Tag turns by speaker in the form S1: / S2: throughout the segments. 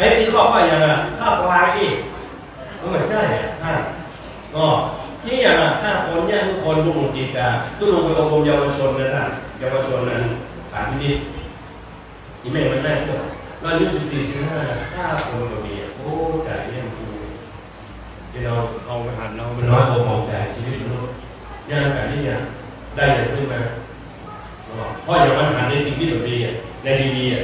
S1: อ้ที่เขาว่าอย่างอะข้าวปลาอีกก็ไม่ใช่อะท่านก็ที่อย่างอะถ้าคนเนี่ยทุกคนดูจิตอะตู้ลงไปอบรมเยาวชนนะท่านเยาวชนนั้นผ่านพินิจอีเมลมันแม่ก็เราอายุสิบสี่สิบห้าถ้าคนก็มีอะโอ้ใจเนี่ยมันคือที่เราเอาไปหันเรามันน้อยกว่าของใจชีวิตมนุษย์ย่างแบบนี้เนี่ยได้อย่างขึ้นมาเพราะอย่างมันหันในสิ่งที่ดีอะในทีวีอะ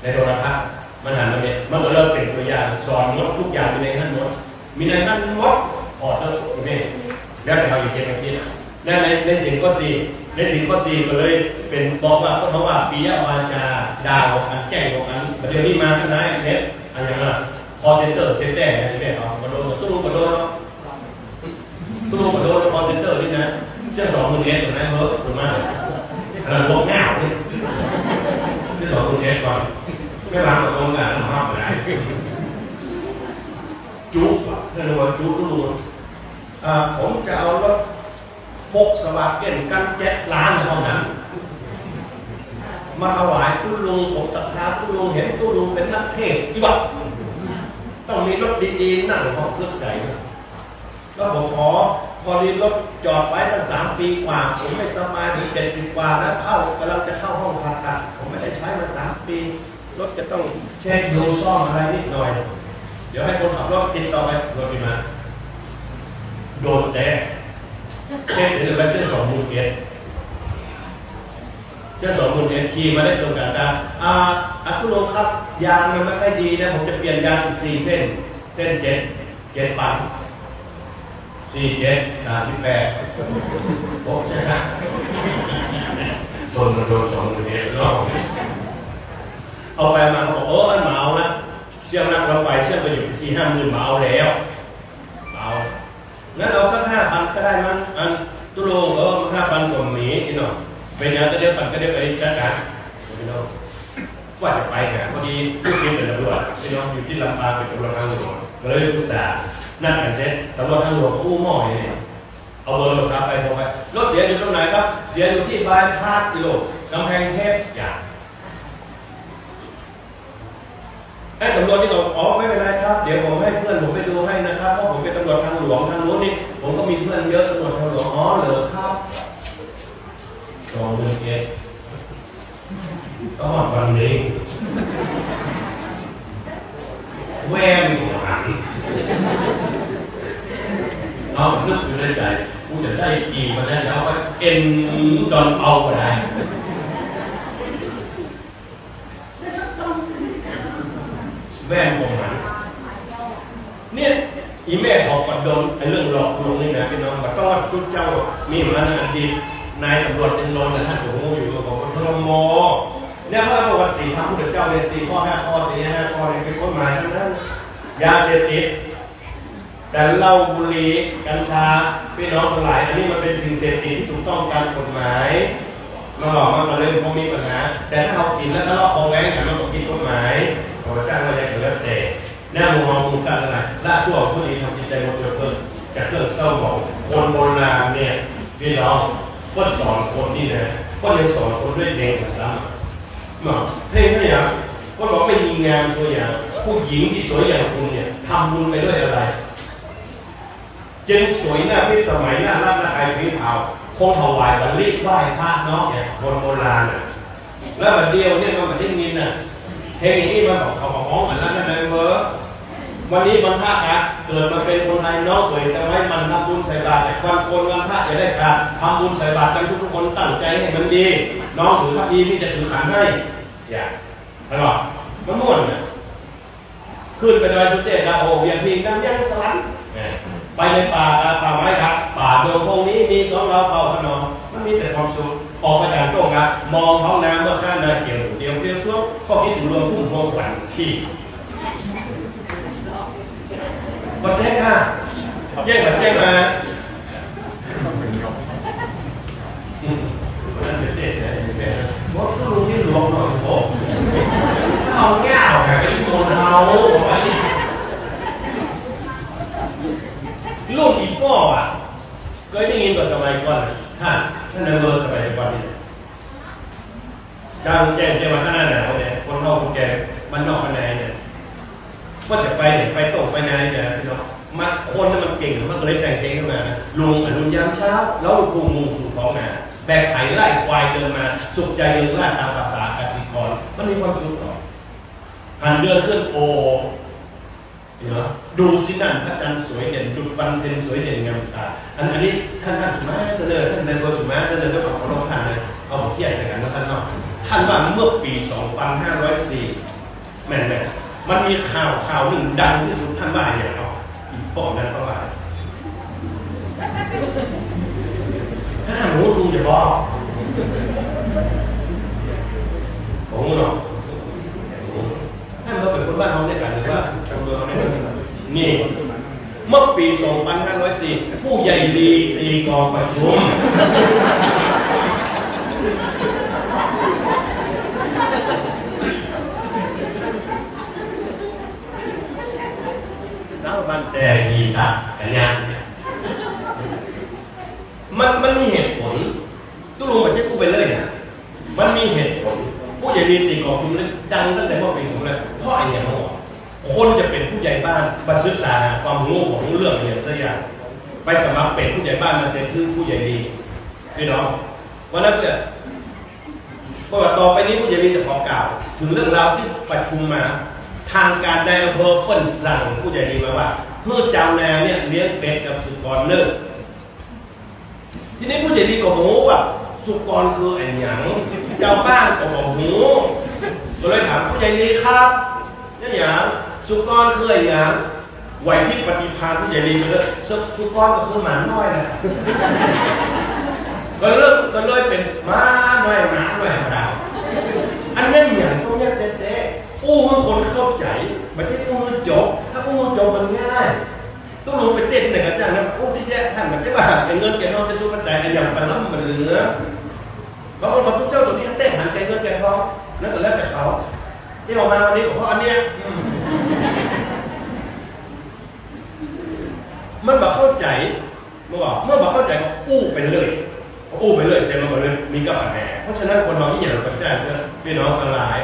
S1: ในโทรทัศน์ มันหันมาเนี่ยมันก็เริ่มเป็นตัวยาสอนหมดทุกอย่างมีในขั้นหมดมีในขั้นหมดพอดแล้วโอเคแล้วแต่เราอยู่เจ็ดนาทีนั่นในในสิ่งข้อสี่ในสิ่งข้อสี่ก็เลยเป็นบอกว่าเพราะว่าปียะวาจาดาวอันแจ้งของอันเดี๋ยวนี้มาข้างในเน็ตอันอย่างนั้นคอเซ็นเตอร์เซ็นเตอร์อะไรเนี่เอากระโดดตู้กระโดดตู้กระโดดคอเซ็นเตอร์นี่นะเชื่อสองมื่นเอสถูกไหมเฮ้ยถูกไหมเราลบหน้าเลยที่สองคุณเอสก่อน ไม่ล้างกับตรงกันมากกว่าไหนจุ๊บเรียกว่าจุ๊บรู้ผมจะเอารถพกสวัสดิ์เก่นกันแจ๊ล้านในห้องนั้น มาถวายตู้ลุงผมศรัทธาตู้ลุงเห็นตู้ลุงเป็นนักเทศดีกว่าต้องมีรถดีๆนั่งห้องเครื่องใจก็ผมขอพอดีรถจอดไว้ตั้งสามปีกว่า ผมไม่สบายถึงเจ็ดสิบกว่าแล้วเข้ากำลังจะเข้าห้องผ่าตัดผมไม่ได้ใช้มาสามปี รถจะต้องเช็คดูซ่อมอะไรนิดหน่อย เดี๋ยวให้คนขับรถติดต่อไปรถดีมา โดนแต่เช็คเสร็จแล้วเช็คสองหมื่นเอ็ดเช็คสองหมื่นเอ็ดขี่มาได้ตรงกันตาอ่าอัคุโลครับ ยางมันไม่ค่อยดีนะ ผมจะเปลี่ยนยางอีกสี่เส้น เส้นเจ็ดเจ็ดปันสี่เจ็ดสามสิบแปดโอ้ใช่ครับโดนโดนสองหมื่นเอ็ดรอบ เอาไปมาเขาบอกโอ้อันเหมานะเชื่อมนักเราไปเชื่อมไปอยู่สี่ห้าหมื่นเหมาแล้วเหมางั้นเอาสักห้าพันก็ได้มันอันตุโลเออห้าพันกว่าหมีพี่น้องเป็นอย่างก็เดียวกันก็เดียวไปจ้ากันพี่น้องว่าจะไปเนี่ยพอดีผู้ชิมเป็นตำรวจพี่น้องอยู่ที่ลำปางเป็นตำรวจทางหลวงก็เลยปรึกษานั่นกันเซ็ตตำรวจทางหลวงอู้หม้อเนี่ยเอาเบอร์โทรศัพท์ไปโทรไปรถเสียอยู่ตรงไหนครับ เสียอยู่ที่บายพาสกิโลกำแพงเทพอย่าง ไอ้ตำรวจที่บอกอ๋อไม่เป็นไรครับ เดี๋ยวผมให้เพื่อนผมไปดูให้นะครับเพราะผมเป็นตำรวจทางหลวงทางนู้นนี่ผมก็มีเพื่อนเยอะตำรวจทางหลวงอ๋อเหรอครับสองหมื่นเอ็ดก็วันนี้แวมหัวหันเอานึกอยู่ในใจกูจะได้กี่มาได้แล้วก็เอ็นดอนเอาก็ได้ แม่ผมหันเนี่ยอีแม่ออกกระโดนไอ้เรื่องหลอกลวงนี่นะพี่น้องบัดต้อนทุกเจ้ามีมาในอดีตนายตำรวจเป็นนนท์นะท่านผมอยู่กับผมพลมเนี่ยพระประวัติสี่พระพุทธเจ้าเนี่ยสี่ข้อห้าข้อสี่ห้าข้อเนี่ยเป็นกฎหมายทั้งนั้นยาเสพติดแต่เหล้าบุหรี่กัญชาพี่น้องทั้งหลายอันนี้มันเป็นสิ่งเสพติดที่ถูกต้องตามกฎหมายเราหลอกมันมาเลยพวกมีปัญหา แต่ถ้าเรากินแล้วถ้าเราเอาแหวงกันมันก็ผิดกฎหมาย ขอจ้างเราจะเกิดแต่หน้ามุมมองมุมการอะไรล่าชั่วผู้นี้ทำจิตใจมันเพิ่มจากเรื่องเศร้าหมองคนโบราณเนี่ยพี่น้องก็สอนคนนี่นะก็ยังสอนคนด้วยเด็กเหมอนกันเนาเพ่งไม่อย่างก็บอกไม่มีงานตัวอย่างผู้หญิงที่สวยอย่างคุณเนี่ยทำบุญไปด้วยอะไรจึงสวยหน้าพิสมัยหน้ารักหน้าไอพิเผาคงถวายวันรีบไหว้พระเนาะเนี่ยคนโบราณน่ะแล้วบัดเดียวเนี่ยมันมาได้ยินน่ะ เพลงนี้มันบอกเขาบอกอ๋อเหมือนนั้นนะเวอร์วันนี้วันพระอะเกิดมาเป็นคนไทยนาะเกิดแต่ไว้มันทำบุญใส่บาตรแต่วันโกนวันพระจะได้การทำบุญใส่บาตรกันทุกคนตั้งใจให้มันดี น้องถือพระดีที่จะถือขันให้อย่าไม่หรอกมันม่วนน่ะขึ้นไปดอยสุเทพดาโอเวียงพิงน้ำยังสลันไปในป่าป่าไม้ครับ ป่าโดงพงนี้มีของเราเผาขนมมันมีแต่ความสุขออกมาจากโต๊ะครับมองท้องน้ำเมื่อข้ามนาเกี่ยว เดียวเดียวซุกก็คิดถึงรวมพุ่มพวงขวัญที่วันแรกค่ะแจ้งมาแจ้งมาบอกก็รู้ที่หลวงหน่อยโอ้เอาแก้วค่ะไอ้โมนเอาไว้ลูกอีกพ่ออะเคยได้ยินกับสมัยก่อนท่านท่านในเมืองสมัยก่อนนี่ก ลางแจ้งแจ้งมาข้างหน้าหนาวเนี่ยคนนอกคนแก่มันนอกข้างในเนี่ยว่าจะไปเนี่ยไปตกไปนานเนี่ยพี่น้องมันคนน่ะมันเก่งมันก็เลยแต่งเพลงขึ้นมาลุงอรุณยามเช้า แล้วลุงมุงสู่ท้องนาแบกไถไล่ควายเดินมาสุขใจเดินล่าตามภาษากสิกรมันมีความสุขหรอหันเดือนขึ้นโอเนาะดูสินั่นพระจันทร์สวยเด่นจุดปันเป็นสวยเด่นงามตาอันอันนี้ท่านท่านสุมาเจริญท่านในตัวสุมาเจริญด้วยความเคารพท่านเลยเอาเทียบกันนะท่านเนาะ ท่านว่าเมื่อปี 2504แม่แม่มันมีข่าวข่าวหนึ่งดังที่สุดท่านว่าอย่างเนาะอีกป้อมนั้นเขาว่าถ้าท่านรู้ลุงจะบอกผมเนาะท่านเขาเป็นคนบ้านเขาเนี่ยกันหรือว่าคนเมืองเขาเนี่ยกันนี่เมื่อปี 2504 ผู้ใหญ่ดีตีกองประชุม สาวบ้าน แต่ยีตากันยานมันมันมีเหตุผลตู้ลุงมันจะพูดไปเลยนะมันมีเหตุผลผู้ใหญ่ดีตีกองชุมนั้นดังตั้งแต่เมื่อปีสองเลยเพราะอะไรอย่างเขาบอกคนจะเป็นผู้ใหญ่บ้านบัศึกษาความรู้ของเรื่องอย่างสักอย่างไปสมัครเป็นผู้ใหญ่บ้านมาเซ็นชื่อผู้ใหญ่ดีพี่น้องวันนั้นเนี่ยเมื่อต่อไปนี้ผู้ใหญ่ดีจะขอกล่าว ถึงเรื่องราวที่ประชุมมา ทางการในอำเภอเพิ่นสั่งผู้ใหญ่ดีมาว่า เพื่อเจ้าแนวเนี่ยเลี้ยงเป็ดกับสุกรเลิกทีนี้ผู้ใหญ่ดีก็บอกว่าสุกรคือไอ้หยังเจ้าบ้านก็บอกหูก็เลยถามผู้ใหญ่ดีครับเนี่ยหยังสุกรคือไอ้หยังไหวพริบปฏิภาณผู้ใหญ่ดีเลยสุสุกรก็คือหมาน้อยนะก็เริ่มก็เลยเป็นหมาน้อยหมาน้อยธรรมดาอันนั้อย่างพวกเนี้ยเต๊ะๆอู้คนเข้าใจไม่ใช่อู้ให้จบ ถ้าอู้จบมันง่ายต้องลงไปเต้นหนึ่งอาจารย์นะอู้ที่แยกท่านมันจะว่าแกเงินแกนองจะดูกระจายในอย่างปันน้ำมันเหลือบางคนบอกทุกเจ้าตัวนี้เต้นหันแกเงินแกทองนั่นก็แล้วแต่เขาที่ออกมาวันนี้ก็เพราะอันเนี้ยมันบอกเข้าใจเมื่อบอกเมื่อบอกเข้าใจก็อู้ไปเลยอู้ไปเลยเซลล์ไปเลยมีกับปัญหาเพราะฉะนั้นคนเราที่อย่างเราแจ้งเพื่อพี่น้องทั้งหลาย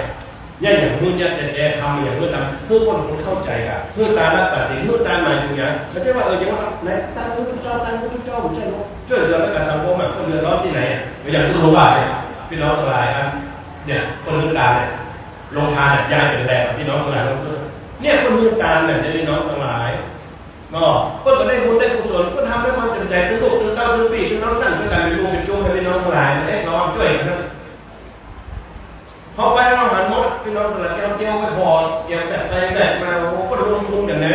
S1: ย่าอย่างมุ่นย่าแต่แทำอย่างเพื่อทำเพื่อคนคนเข้าใจกันเพื่อตารักษาศีลเพื่อตาหมายถึงอย่างไม่ใช่ว่าเอออย่างว่าไหนตั้งพระพุทธเจ้าตั้งพระพุทธเจ้าผมใช่ไหมช่วยเหลือและการสังคมอะคนเดือดร้อนที่ไหนอะอย่างที่รู้ว่าเนี่ยพี่น้องทั้งหลายอะเนี่ยคนเดือดร้อนเนี่ยลงทานเนี่ยยากเป็นแรงพี่น้องทั้งหลายลงทุนเนี่ยคนเดือดร้อนเนี่ยพี่น้องทั้งหลายก็เพื่อจะได้บุญได้กุศลก็ทำให้มันเป็นใจทุกทุกทุกเก้าทุกปีทุกน้องนั่นเป็นการเป็นวงเป็นช่วงให้พี่น้องทั้งหลายได้น้องช่วยกันนะพอไปเราหัน พี่น้องทั้งหลายเกี่ยวเกี่ยวไม่พอเกี่ยวแบบไปแบบมาโอ้โหก็ลงทุนอย่างนี้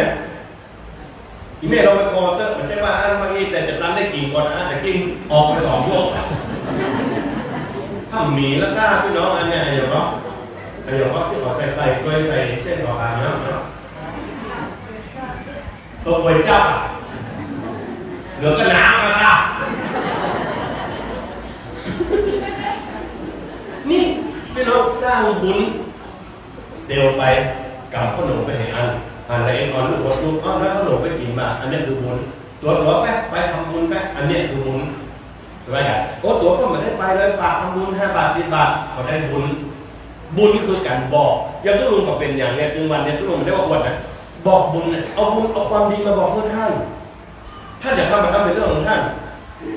S1: อีเมลเราไปพอเจอไม่ใช่ว่าอันบางทีแต่จะทำได้กี่คนนะแต่กินออกไปสองโลกถ้ามีแล้วกล้าพี่น้องอันเนี้ยอย่างเนาะอย่างว่าที่ขอใส่ใส่กล้วยใส่เช่นขอทานเนาะตัวก๋วยจั๊บอะเหลือก็น้ำมาค่ะนี่พี่น้องสร้างบุญ เดียวไปกับขนมไปให้อันอันอะไรเองก่อนลูกลูกอ้าวแล้วขนมไปกินมาอันนี้คือบุญตัวตัวไปไปทำบุญไปอันนี้คือบุญใช่ไหมครับโอ้ตัวก็ไม่ได้ไปเลยฝากทำบุญห้าบาทสิบบาทก็ได้บุญบุญคือการบอกอย่างทุกลุงก็เป็นอย่างเนี้ยจึงวันเนี้ยทุกลุงไม่ได้ว่าอวดนะบอกบุญเนี่ยเอาบุญเอาความดีมาบอกเพื่อท่านท่านอยากทำมาทำเป็นเรื่องของท่าน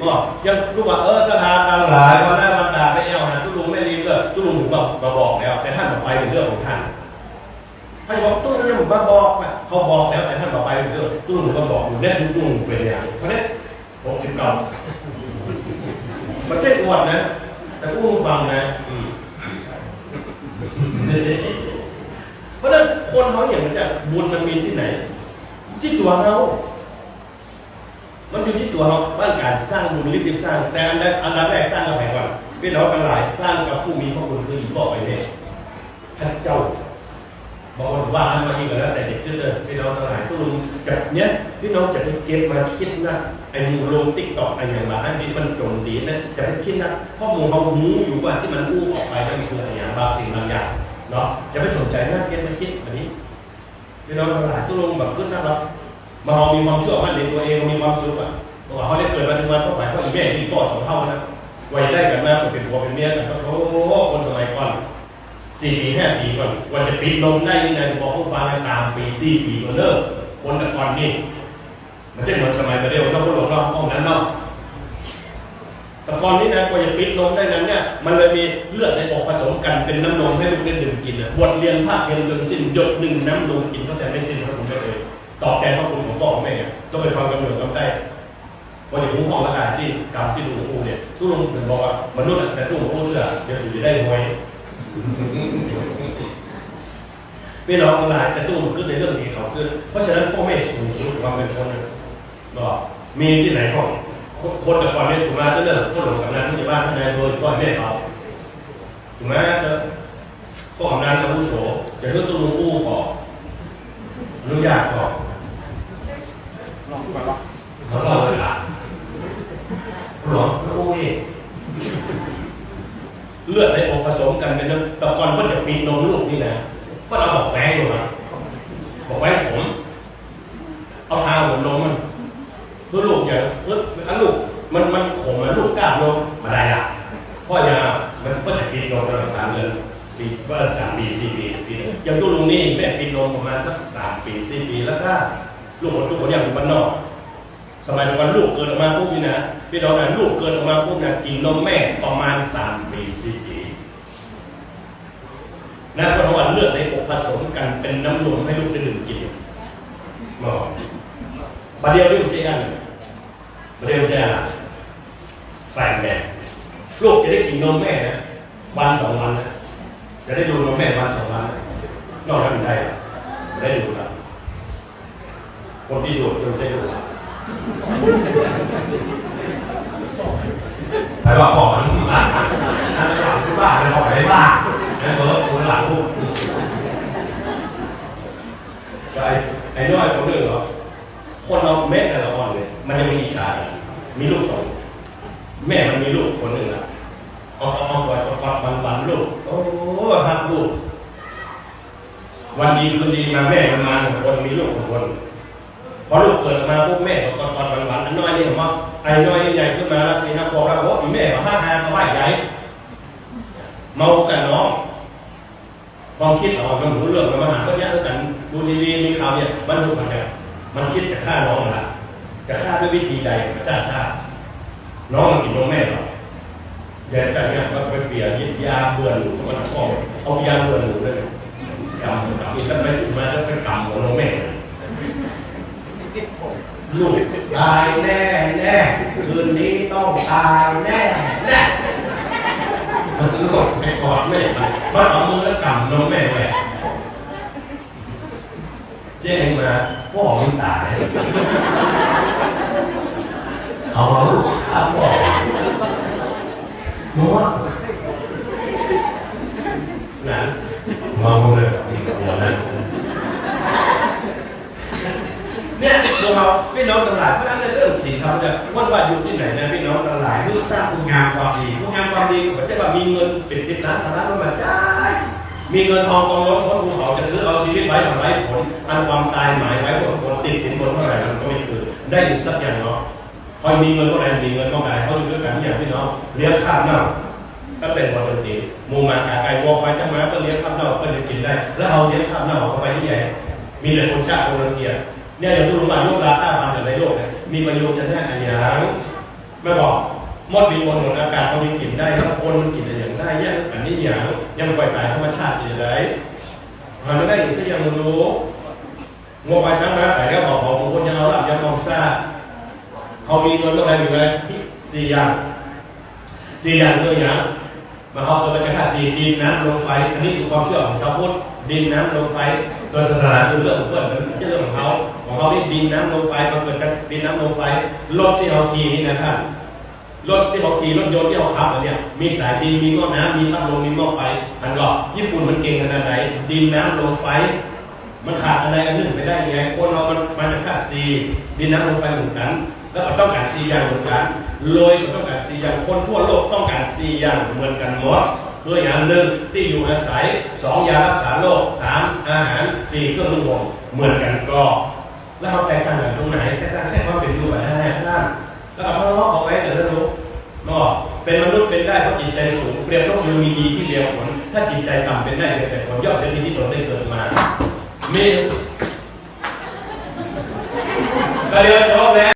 S1: บอยังรู้ว่าเออสถานต่างหลายวันหน้าวันตาไม่เอาหาทุกลุงไม่รีบก็ทุกลุงถึงบอกมาบอกแล้ว แต่ท่านบอกไปเป็นเรื่องของท่าน ท่านบอกตู้นี้ผมมาบอกนะเขาบอกแล้วแต่ท่านบอกไปเรื่องตู้ลุงก็บอกอยู่เนี่ยทุกลุงเป็นอย่างเพราะนี้หกสิบเก้าประเทศอวดนะ แต่ผู้ฟังนะเพราะนั้นคนเขาอย่างมันจะบุญมันมีที่ไหน ที่ตัวเขามันอยู่ที่ตัวเขาว่าการสร้างบุญรีบสร้าง แต่อันแรกอันแรกสร้างกับใครก่อนพี่น้องกันหลายสร้างกับผู้มีพระคุณคืออีกบอไปเนี่ยพระเจ้า บอกว่าว่าอันมาอีกแล้วแต่เด็กขึ้นเลยพี่น้องทั้งหลายทุกลุงกับเนี้ยพี่น้องจะไปเก็บมาคิดนะไอ้มูลงติ๊กตอกไอ้อย่างไรอันนี้มันโจมตีนะจะไปคิดนะข้อมูลเขาหูอยู่ว่าที่มันอู้ออกไปนั่นคืออะไรอย่างบางสิ่งบางอย่างเนาะอย่าไปสนใจนะเก็บมาคิดแบบนี้พี่น้องทั้งหลายทุกลุงแบบขึ้นนะครับมาเอามีความเชื่อมั่นในตัวเองมีความสุขอะบอกว่าเขาได้เกิดมาถึงวันเท่าไหร่เพราอีแม่ที่ก่อสองเท่านะวัยได้กันมากเป็นผัวเป็นเมียกันโอ้คนสมัยก่อน สี่ปีห้าปีก่อนกว่าจะปิดลมได้ยังไงบอกผู้ฟังสามปีสี่ปีก็เลิกคนแต่ก่อนนี่มันจะเหมือนสมัยประเดี๋ยวเราก็หลงเราห้องนั้นเนาะแต่ก่อนนี้นะกว่าจะปิดลมได้นั้นเนี่ยมันเลยมีเลือดในอกผสมกันเป็นน้ำนมให้ลูกได้ดื่มกินอะบทเรียนภาคเรียนจนสิ้นหยดหนึ่งน้ำนมกินตั้งแต่ไม่สิ้นพระคุณไม่เลยตอบแทนพระคุณของพ่อของแม่เนี่ยต้องไปฟังกันเหมือนกันได้วันนี้ผมบอกแล้วกันที่กรรมที่หลวงปู่เนี่ยทุกลงถึงบอกว่ามนุษย์อะแต่ทุกหลวงปู่เชื่อเดี๋ยวสิจะได้หวย พี่น้องทั้งหลายแต่ตู้มันขึ้นในเรื่องนี้เขาขึ้น เพราะฉะนั้นพ่อแม่สูงสุดความเป็นคนเนี่ยบอกมีที่ไหนก็คนแต่ก่อนเนี่ยสุราจะเลิกพวกหลวงกำนันที่บ้านท่านนายโดยก็แม่เขาถูกไหมเจอพวกกำนันอาวุโสจะเรื่องตู้หลวงปู่ก่อนอนุญาตก่อน
S2: ลองก่อนวะ
S1: เขาเล่าเลยอะหลวงโอ้ย เลือดในอกผสมกันเป็นน้ำแต่ก่อนเพิ่นจะปีนนมลูกนี่นะเพิ่นเอาบอกแป้งอยู่นะบอกแป้งผม เอาทาหัวนมมันเพื่อลูกอย่างเพื่ออันลูกมันมันขมมันลูกกล้ามนมมาได้ละพ่อยามันเพิ่นจะปีนนมประมาณสามเดือนสี่ว่าสามปีสี่ปีปีอย่างตัวลุงนี่แม่ปีนนมประมาณสักสามปีสี่ปีแล้วก็ลูกคนทุกคนอย่างอยู่บ้านนอก สมัยวันลูกเกิดออกมาปุ๊บนี่นะพี่น้องนะลูกเกิดออกมาปุ๊บนะกินนมแม่ประมาณสามปีสี่ปีนะเพราะว่าเลือดในอกผสมกันเป็นน้ำนมให้ลูกได้ดื่มกินหมอประเดี๋ยวลูกจะยังประเดี๋ยวจะแฝงแม่ลูกจะได้กินนมแม่นะวันสองวันนะจะได้ดูนมแม่วันสองวันนอกนั้นไม่ได้หรอกไม่ได้ดูแล้วคนที่ดูจะได้ดูแล้ว ไปบอกก่อนอะอะหลังที่บ้าไปบอกไปบ้านนะเบิร์ดคนหลังพูดไอ้ไอ้น้อยคนหนึ่งเหรอคนเราแม่แต่ละออนเลยมันจะมีอิจฉามีลูกสองแม่มันมีลูกคนหนึ่งอะเอาเอาเอาไว้เอาวันวันลูกโอ้ฮักลูกวันดีคืนดีมาแม่มันมาหนึ่งคนมีลูกหนึ่งคน อลูกเกิดมาปุ๊บแม่ก็ตอนตอนวันหวันอันน้อยนี่ผมว่าไอ้น้อยใหญ่ขึ้นมาแล้วสี่ห้าขวบแล้วโอ้ยแม่ก็ห้าหาก็ว่าใหญ่เมากันน้องความคิดออกมันหูเรื่องมันมาหาก็เนี้ยกันดูดีๆมีข่าวเนี่ยมันดูกันเนี่ยมันคิดจะฆ่าน้องละจะฆ่าด้วยวิธีใดก็จะฆ่าน้องมันกินนมแม่หรอกอย่าจะเนี่ยมันไปเปลี่ยนยึดยาเบื่อหนูมันก็เอายาเบื่อหนูเลยกำกำอีกแล้วไปถึงมาแล้วไปกำของน้องแม่ ลูกตายแน่แน่คืนนี้ต้องตายแน่แน่มันตลกไปกอดแม่ไปมันเอามือกำน้องแม่แหวเจ๊งมาพ่อมึงตายเอาลูกข้าพ่อนัวนั่นมองเลยหัวนั้น เนี่ยพวกเรา พี่น้องทั้งหลายเพราะฉะนั้นในเรื่องศีลธรรมเนี่ยว่าว่าอยู่ที่ไหนนะพี่น้องทั้งหลายเพื่อสร้างคุณงามความดีคุณงามความดีผมจะว่ามีเงินเป็นสิบล้านสามล้านมาจ่ายมีเงินทองกองล้นเพราะภูเขาจะซื้อเอาชีวิตไว้อย่างไรผลอันความตายหมายไว้ผลผลติดสินบนเท่าไหร่มันก็ไม่คือได้อยู่สักอย่างเนาะพอมีเงินก็ได้มีเงินก็ได้เขาอยู่ด้วยกันอย่างพี่น้องเลี้ยงข้าวเน่าก็เป็นวันดนตรีหมูหมากาไก่วอกไปจังมาก็เลี้ยงข้าวเน่าก็จะกินได้ แล้วเอาเลี้ยงข้าวเน่าเข้าไปที่ใหญ่มีแต่คนชาติคนรังเกียจ เนี่ยอย่างที่รู้มาโลกราค่าพันธุ์ในโลกเนี่ยมีประโยชน์จะแน่อันอย่างไม่บอกมดบินบนหนอากาศเขามีกลิ่นได้แล้วคนมันกลิ่นอะไรอย่างได้ยังอันนี้อย่างยังปล่อยตายธรรมชาติอยู่เลยมันไม่ได้อีกสักอย่างมันรู้งบไปทั้งนั้นแต่ก็บอกของคนยังเอาลับยังมองซาเขามีเงินเท่าไหร่อยู่เลยที่สี่อย่างสี่อย่างเลยอย่าง มาเขาจะไปจะฆ่าสี่ดินน้ำลมไฟอันนี้คือความเชื่อของชาวพุทธดินน้ำลมไฟส่วนศาสนาคือเรื่องของเพื่อนเป็นเรื่องของเขาของเขาที่ดินน้ำลมไฟมาเกิดจากดินน้ำลมไฟรถที่เขาขี่นี่นะครับรถที่เขาขี่รถยนต์ที่เขาขับเนี่ยมีสายดินมีหม้อน้ำมีพัดลมมีหม้อไฟอันก็ญี่ปุ่นมันเก่งขนาดไหนดินน้ำลมไฟ มันขาดอะไรอันหนึ่งไม่ได้ยังไงคนเรามันมันจะขาดซีดินน้ำลมไฟเหมือนกัน แล้วก็ต้องการซีอย่างเหมือนกันโลยก็ต้องการซีอย่างคนทั่วโลกต้องการซีอย่างเหมือนกันหมดคืออย่างหนึ่งที่อยู่อาศัยสองยารักษาโรคสามอาหารสี่เครื่องนุ่งห่มเหมือนกันก็ แล้วเขาแตกต่างกันตรงไหนแตกต่างแค่ควาเป็นอยู่แบบได้ข้างแล้วก็พระเลาะเอาไว้แต่ละรู้ก็เป็นมนุษย์เป็นได้เพราะจิตใจสูงเปรียบก็คือมีดีที่เดียวผลถ้าจิตใจต่ำเป็นได้แต่ความยอดเสียทีที่ตนได้เกิดมามีก็เรียนจบ